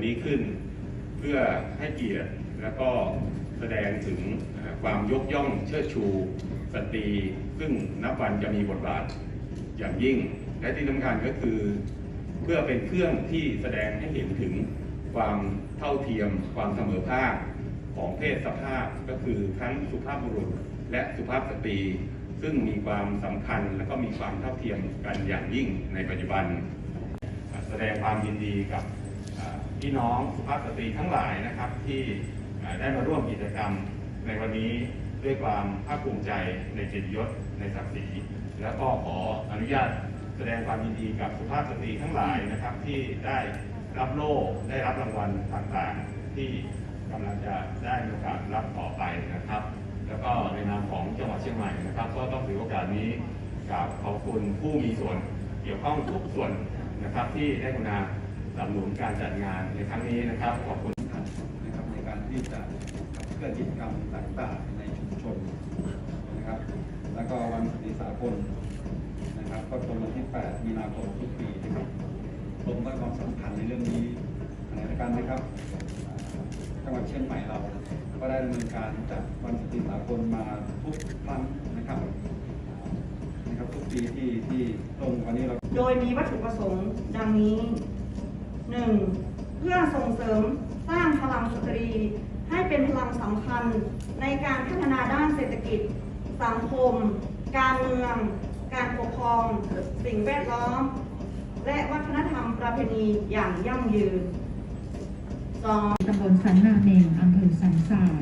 วันนี้ขึ้น เพื่อให้เกียรติและก็แสดงถึงความยกย่องเชิดชูสตรี ซึ่งนับวันจะมีบทบาทอย่างยิ่ง และที่สำคัญก็คือ เพื่อเป็นเครื่องที่แสดงให้เห็นถึงความเท่าเทียม ความเสมอภาคของเพศสภาพก็คือทั้งสุภาพบุรุษและสุภาพสตรี ซึ่งมีความสำคัญและก็มีความเท่าเทียมกันอย่างยิ่งในปัจจุบัน แสดงความยินดีกับ พี่น้องสุภาพสตรีทั้งหลายนะครับ ที่ได้มาร่วมกิจกรรมในวันนี้ด้วยความภาคภูมิใจในเกียรติยศในศักดิ์ศรีและก็ขออนุญาตแสดงความยินดีกับสุภาพสตรีทั้งหลายนะครับ ที่ได้รับโล่ได้รับรางวัลต่างๆ ที่กำลังจะได้มีโอกาสรับต่อไปนะครับ แล้วก็ในนามของจังหวัดเชียงใหม่นะครับ ก็ต้องถือโอกาสนี้กราบขอบคุณผู้มีส่วนเกี่ยวข้องทุกส่วนนะครับที่ได้กรุณา สนับสนุนการจัดงานในครั้งนี้นะครับ ขอบคุณนะครับในการที่จะขับเคลื่อนกิจกรรมต่างๆในชุมชนนะครับ แล้วก็วันสตรีสากลนะครับก็ตรงวันที่ 8 มีนาคมทุกปีนะครับตรงตั้งความสำคัญในเรื่องนี้ขณะเดียวกันนะครับจังหวัดเชียงใหม่เรา ก็ได้ดำเนินการจัดวันสตรีสากลมาทุกครั้งนะครับนะครับทุกปีที่ที่ตรงวันนี้เรา โดยมีวัตถุประสงค์ดังนี้ 1. เพื่อส่งเสริมสร้างพลังสตรี ให้เป็นพลังสำคัญในการพัฒนาด้านเศรษฐกิจ สังคม การเมือง การปกครอง สิ่งแวดล้อม และวัฒนธรรมประเพณีอย่างยั่งยืน 2. ตำบลสันนาเมงอำเภอสันทราย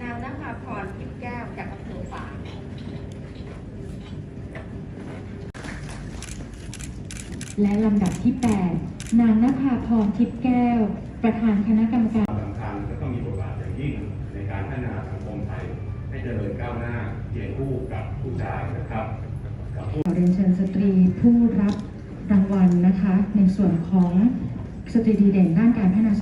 นางนภาพรทิพย์แก้วจากอำเภอฝาง และลำดับที่ 8 นางนภาพรทิพย์แก้ว ประธานคณะกรรมการความสำคัญและก็มีบทบาทอย่างยิ่งในการพัฒนาสังคมไทย ให้เจริญก้าวหน้าเคียงคู่กับผู้ชายนะครับกับผู้ขอเรียนเชิญสตรีผู้รับรางวัลนะคะ ในส่วนของสตรีดีเด่นด้านการพัฒนาสัง